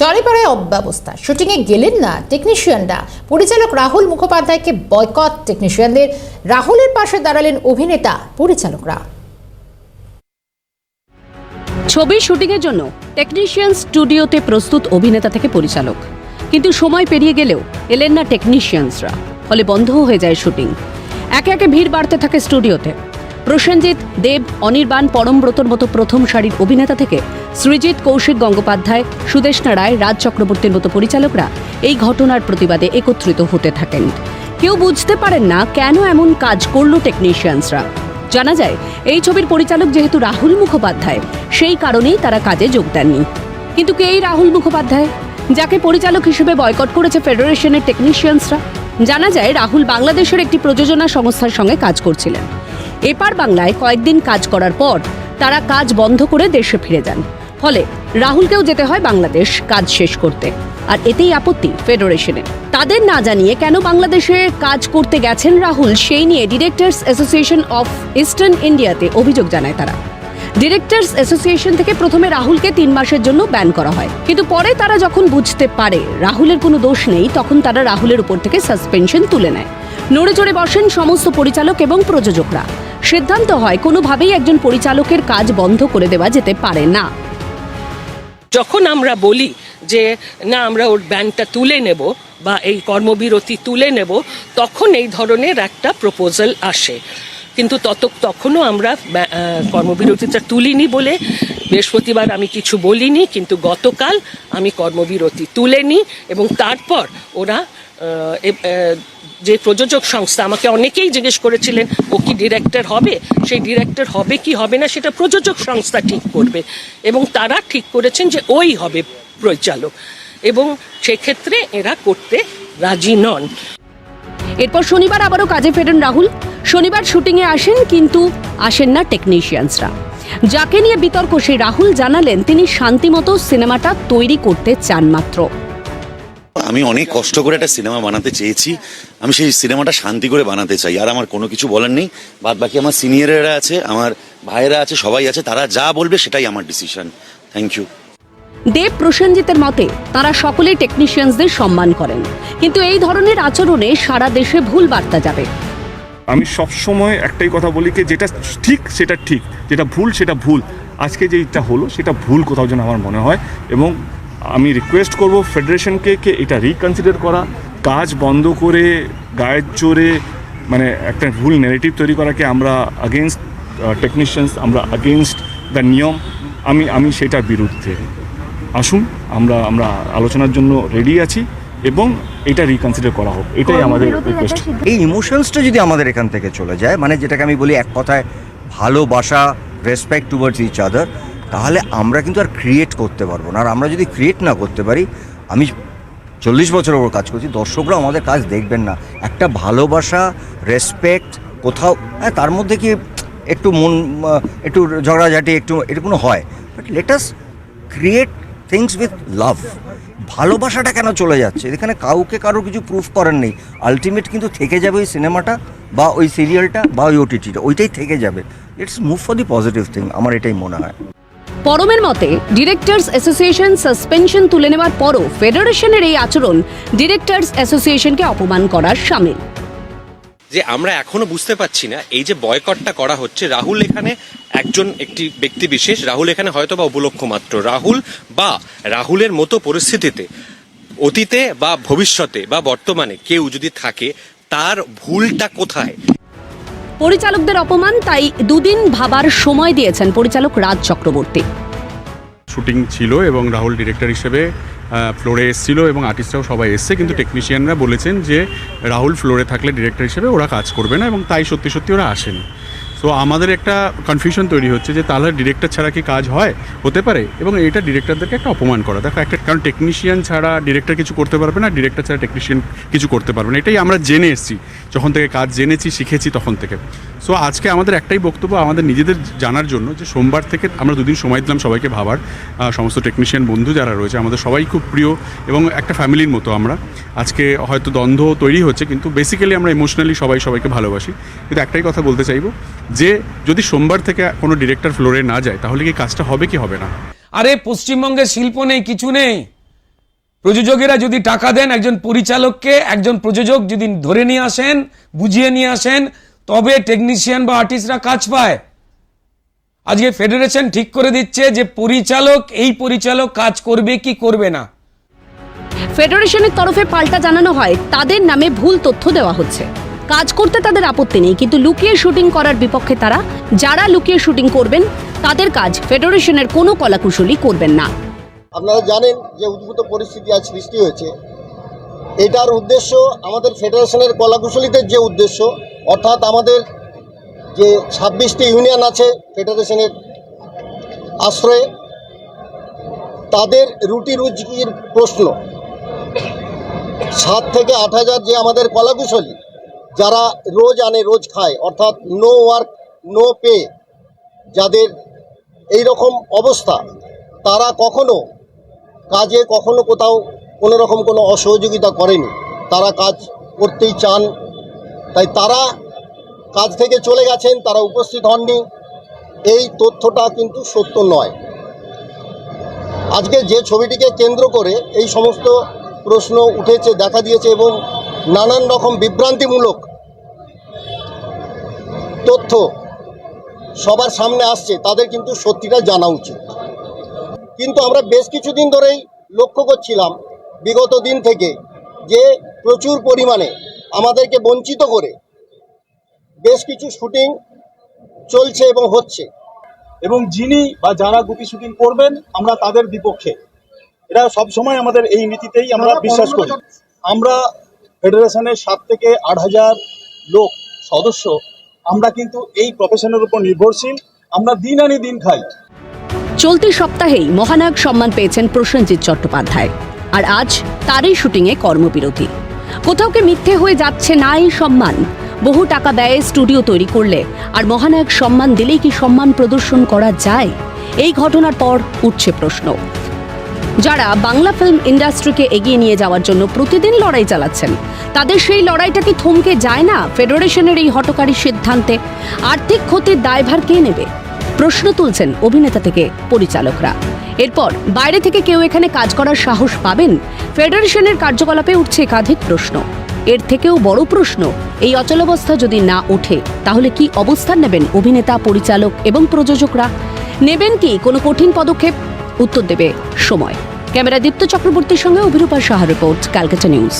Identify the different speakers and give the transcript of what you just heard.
Speaker 1: চড়েপাড়ায় অব্যবস্থা। শুটিংয়ে গেলেন না টেকনিশিয়ানরা পরিচালক রাহুল মুখোপাধ্যায়কে বয়কট টেকনিশিয়ানদের রাহুলের পাশে দাঁড়ালেন অভিনেতা, পরিচালকরা।
Speaker 2: ছবির শুটিংয়ের জন্য টেকনিশিয়ান স্টুডিওতে প্রস্তুত অভিনেতা থেকে পরিচালক। কিন্তু সময় পেরিয়ে গেলেও এলেন না টেকনিশিয়ানসরা ফলে বন্ধ হয়ে যায় শুটিং। একে একে ভিড় বাড়তে থাকে স্টুডিওতে প্রসেনজিৎ, দেব, অনির্বাণ, পরমব্রতর মতো প্রথম সারির অভিনেতা থেকে সৃজিৎ কৌশিক গঙ্গোপাধ্যায়, সুদেষ্ণা রায়, রাজ চক্রবর্তীর মতো পরিচালকরা এই ঘটনার প্রতিবাদে একত্রিত হতে থাকেন। কেউ বুঝতে পারেন না কেন এমন কাজ করল টেকনিশিয়ানসরা জানা যায়, এই ছবির পরিচালক যেহেতু রাহুল মুখোপাধ্যায়, সেই কারণেই তারা কাজে যোগ দেননি। কিন্তু কে এই রাহুল মুখোপাধ্যায়? যাকে পরিচালক হিসেবে বয়কট করেছে ফেডারেশনের টেকনিশিয়ানসরা জানা যায়, রাহুল বাংলাদেশের একটি প্রযোজনা সংস্থার সঙ্গে কাজ করছিলেন। এপার বাংলায় কয়েকদিন কাজ করার পর তারা কাজ বন্ধ করে দেশে ফিরে যান। ফলে রাহুলকেও যেতে হয় বাংলাদেশ কাজ শেষ করতে। আর এতেই আপত্তি ফেডারেশনে। তাদের না জানিয়ে কেন বাংলাদেশে কাজ করতে গেছেন রাহুল, সেই নিয়ে ডিরেক্টরস অ্যাসোসিয়েশন অফ ইস্টার্ন ইন্ডিয়াতে অভিযোগ জানায় তারা। ডিরেক্টরস অ্যাসোসিয়েশন থেকে প্রথমে রাহুলকে তিন মাসের জন্য ব্যান করা হয়। কিন্তু পরে তারা যখন বুঝতে পারে রাহুলের কোনো দোষ নেই, তখন তারা রাহুলের উপর থেকে সাসপেনশন তুলে নেয়। নড়ে চড়ে বসেন সমস্ত পরিচালক এবং প্রযোজকরা। সিদ্ধান্ত হয়, কোনোভাবেই একজন পরিচালকের কাজ বন্ধ করে দেওয়া যেতে পারে না।
Speaker 3: যখন আমরা বলি যে, না, আমরা ওর ব্যানটা তুলে নেব বা এই কর্মবিরতি তুলে নেব, তখন এই ধরনের একটা প্রপোজাল আসে। কিন্তু তত, তখনও আমরা কর্মবিরতিটা তুলিনি বলে বৃহস্পতিবার আমি কিছু বলিনি, কিন্তু গতকাল আমি কর্মবিরতি তুলে নিই এবং তারপর ওরা যে প্রযোজক সংস্থা আমাকে অনেকেই জিজ্ঞেস করেছিলেন, ও কি ডিরেক্টর হবে? সেই ডিরেক্টর হবে কি হবে না? সেটা প্রযোজক সংস্থা ঠিক করবে। এবং তারা ঠিক করেছেন যে ওই হবে পরিচালক। এবং সেক্ষেত্রে এরা করতে রাজি নন।
Speaker 2: এরপর শনিবার আবারও কাজে ফেরেন রাহুল। শনিবার শুটিংয়ে আসেন, কিন্তু আসেন না টেকনিশিয়ানসরা যাকে নিয়ে বিতর্ক, সেই রাহুল জানালেন, তিনি শান্তিমতো সিনেমাটা তৈরি করতে চান মাত্র।
Speaker 4: আমি অনেক কষ্ট করে একটা সিনেমা বানাতে চেয়েছি। আমি সেই সিনেমাটা শান্তি করে বানাতে চাই। আর আমার কোনো কিছু বলার নেই। বাদ বাকি আমার সিনিয়রেরা আছে আমার ভাইয়েরা আছে সবাই আছে তারা যা বলবে সেটাই আমার ডিসিশন থ্যাংক ইউ
Speaker 2: দেব প্রসেনজিতের মতে তারা সকলেই টেকনিশিয়ানসদের সম্মান করেন। কিন্তু এই ধরনের আচরণে সারা দেশে ভুল বার্তা যাবে।
Speaker 5: আমি সব সময় একটাই কথা বলি যে যেটা ঠিক সেটা ঠিক। যেটা ভুল সেটা ভুল। আজকে যেটা হলো সেটা ভুল কোথাও যেন আমার মনে হয়। এবং আমি রিকোয়েস্ট করব ফেডারেশনকে কে এটা রিকনসিডার করা কাজ বন্ধ করে গায়ের জোরে মানে একটা ভুল নেগেটিভ তৈরি করাকে আমরা আগেনস্ট টেকনিশিয়ানস আমরা আগেনস্ট দ্য নিয়ম। আমি আমি সেটার বিরুদ্ধে। আসুন আমরা আমরা আলোচনার জন্য রেডি আছি এবং এটা রিকনসিডার করা হোক। এটাই আমাদের রিকোয়েস্ট
Speaker 6: এই ইমোশনসটা যদি আমাদের এখান থেকে চলে যায় মানে যেটাকে আমি বলি এক কথায় ভালোবাসা রেসপেক্ট টুয়ার্ডস ইচ আদার তাহলে আমরা কিন্তু আর ক্রিয়েট করতে পারব না। আর আমরা যদি ক্রিয়েট না করতে পারি, আমি চল্লিশ বছর ওপর কাজ করছি দর্শকরা আমাদের কাজ দেখবেন না। একটা ভালোবাসা রেসপেক্ট কোথাও হ্যাঁ তার মধ্যে কি একটু মন একটু ঝগড়াঝাটি, একটু এরকম হয়। But let's create things with love ভালোবাসাটা কেন চলে যাচ্ছে? এখানে কাউকে কারও কিছু প্রুফ করার নেই। আলটিমেট কিন্তু থেকে যাবে ওই সিনেমাটা বা ওই সিরিয়ালটা বা ওই ওটিটিটা ওইটাই থেকে যাবে। It's move for the positive thing আমার এটাই মনে হয়।
Speaker 2: পরমের মতে ডিরেক্টরস অ্যাসোসিয়েশন সাসপেনশন তুলে নেওয়ার পরও ফেডারেশনের এই আচরণ ডিরেক্টরস অ্যাসোসিয়েশনকে অপমান করার সামিল।
Speaker 7: যে আমরা এখনও বুঝতে পারছি না, এই যে বয়কটটা করা হচ্ছে, রাহুল এখানে একজন একটি ব্যক্তি বিশেষ, রাহুল এখানে হয়তো বা উপলক্ষ মাত্র। রাহুল বা রাহুলের মতো পরিস্থিতিতে, অতীতে বা ভবিষ্যতে বা বর্তমানে কেউ যদি থাকে, তার ভুলটা কোথায়?
Speaker 2: পরিচালকদের অপমান তাই দুদিন ভাবার সময় দিয়েছেন পরিচালক রাজ চক্রবর্তী।
Speaker 8: শুটিং ছিল এবং রাহুল ডিরেক্টর হিসেবে ফ্লোরে এসেছিল এবং আর্টিস্টরাও সবাই এসছে। কিন্তু টেকনিশিয়ানরা বলেছেন যে রাহুল ফ্লোরে থাকলে ডিরেক্টর হিসেবে ওরা কাজ করবে না এবং তাই সত্যি সত্যি ওরা আসেনি। সো আমাদের একটা কনফিউশন তৈরি হচ্ছে যে তাহলে ডিরেক্টর ছাড়া কি কাজ হয়? হতে পারে। এবং এটা ডিরেক্টরদেরকে একটা অপমান করা। দেখো একটা কারণ টেকনিশিয়ান ছাড়া ডিরেক্টর কিছু করতে পারবে না ডিরেক্টর ছাড়া টেকনিশিয়ান কিছু করতে পারবে না। এটাই আমরা জেনে এসেছি। যখন থেকে কাজ জেনেছি, শিখেছি তখন থেকে। সো আজকে আমাদের একটাই বক্তব্য আমাদের নিজেদের জানার জন্য যে সোমবার থেকে আমরা দুদিন সময় দিলাম সবাইকে ভাবার। সমস্ত টেকনিশিয়ান বন্ধু যারা রয়েছে, আমাদের সবাই খুব প্রিয় এবং একটা ফ্যামিলির মতো আমরা। আজকে হয়তো দ্বন্দ্ব তৈরি হচ্ছে, কিন্তু বেসিক্যালি আমরা ইমোশনালি সবাই সবাইকে ভালোবাসি। কিন্তু একটাই কথা বলতে চাইব, যে যদি সোমবার থেকে কোনো ডিরেক্টর ফ্লোরে না যায়, তাহলে কি কাজটা হবে কি হবে না?
Speaker 9: আরে পশ্চিমবঙ্গে শিল্প নেই, কিছু নেই। প্রযোজকেরা যদি টাকা দেন একজন পরিচালককে, একজন প্রযোজক যদি ধরে নিয়ে আসেন, বুঝিয়ে নিয়ে আসেন, তবে টেকনিশিয়ান বা আর্টিস্টরা কাজ পায়। আজকে ফেডারেশন ঠিক করে দিচ্ছে যে পরিচালক, এই পরিচালক কাজ করবে কি করবে না।
Speaker 2: ফেডারেশনের তরফে পাল্টা জানানো হয়, তাদের নামে ভুল তথ্য দেওয়া হচ্ছে। কাজ করতে তাদের আপত্তি নেই, কিন্তু লুকিয়ে শুটিং করার বিপক্ষে তারা, যারা লুকিয়ে শুটিং করবেন, তাদের কাজ ফেডারেশনের কোনো কলাকুশলী করবেন না।
Speaker 10: আপনারা জানেন যে উদ্ভূত পরিস্থিতি আজ সৃষ্টি হয়েছে। এটার উদ্দেশ্য আমাদের ফেডারেশনের কলাকুশলীদের যে উদ্দেশ্য, অর্থাৎ আমাদের যে ছাব্বিশটি ইউনিয়ন আছে ফেডারেশনের আশ্রয়ে, তাদের রুটি রুজির প্রশ্ন। সাত থেকে আট হাজার যে আমাদের কলাকুশলী, যারা রোজ আনে, রোজ খায়, অর্থাৎ নো ওয়ার্ক, নো পে, যাদের এই রকম অবস্থা, তারা কখনো কাজে কখনো কোথাও কোনো রকম কোনো অসহযোগিতা করেনি। তারা কাজ করতেই চান। তাই তারা কাজ থেকে চলে গেছেন, তারা উপস্থিত হননি। এই তথ্যটা কিন্তু সত্য নয়। আজকে যে ছবিটিকে কেন্দ্র করে এই সমস্ত প্রশ্ন উঠেছে, দেখা দিয়েছে এবং নানান রকম বিভ্রান্তিমূলক তথ্য সবার সামনে আসছে, তাদের কিন্তু সত্যিটা জানা উচিত। কিন্তু আমরা বেশ কিছুদিন ধরেই লক্ষ্য করছিলাম বিগত দিন থেকে যে প্রচুর পরিমাণে আমাদেরকে বঞ্চিত করে বেশ কিছু শুটিং চলছে এবং হচ্ছে।
Speaker 11: এবং যিনি বা যারা গুপি শুটিং করবেন আমরা তাদের বিপক্ষে। এটা সব সময় আমাদের এই নীতিতেই আমরা বিশ্বাস করি। আমরা ফেডারেশনের সাত থেকে আট হাজার লোক সদস্য আমরা কিন্তু এই প্রফেশনের উপর নির্ভরশীল। আমরা দিন আনি দিন খাই।
Speaker 2: চলতি সপ্তাহেই মহানায়ক সম্মান পেয়েছেন প্রসেনজিৎ চট্টোপাধ্যায়। আর আজ তারই শুটিংয়ে কর্মবিরতি। কোথাও কি মিথ্যে হয়ে যাচ্ছে না এই সম্মান? বহু টাকা ব্যয়ে স্টুডিও তৈরি করলে আর মহানায়ক সম্মান দিলেই কি সম্মান প্রদর্শন করা যায়? এই ঘটনার পর উঠছে প্রশ্ন। যারা বাংলা ফিল্ম ইন্ডাস্ট্রিকে এগিয়ে নিয়ে যাওয়ার জন্য প্রতিদিন লড়াই চালাচ্ছেন, তাদের সেই লড়াইটা কি থমকে যায় না ফেডারেশনের এই হটকারী সিদ্ধান্তে? আর্থিক ক্ষতির দায়ভার কে নেবে? প্রশ্ন তুলছেন অভিনেতা থেকে পরিচালকরা। এরপর, বাইরে থেকে কেউ এখানে কাজ করার সাহস পাবেন? ফেডারেশনের কার্যকলাপে উঠছে একাধিক প্রশ্ন। এর থেকেও বড় প্রশ্ন, এই অচলাবস্থা যদি না ওঠে, তাহলে কি অবস্থান নেবেন অভিনেতা, পরিচালক এবং প্রযোজকরা? নেবেন কি কোনো কঠিন পদক্ষেপ? উত্তর দেবে সময়। ক্যামেরা দীপ্ত চক্রবর্তীর সঙ্গে Abhirupa Saha report, Calcutta news.